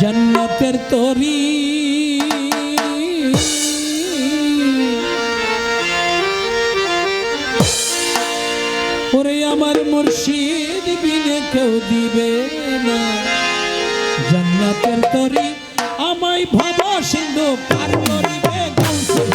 জান্নাতের তরি। ওরে আমার মুর্শিদ বিনে কেউ দিবে না। জান্নাতের তরি আমায় ভাবা সিন্ধু পার করিবে। গৌসুল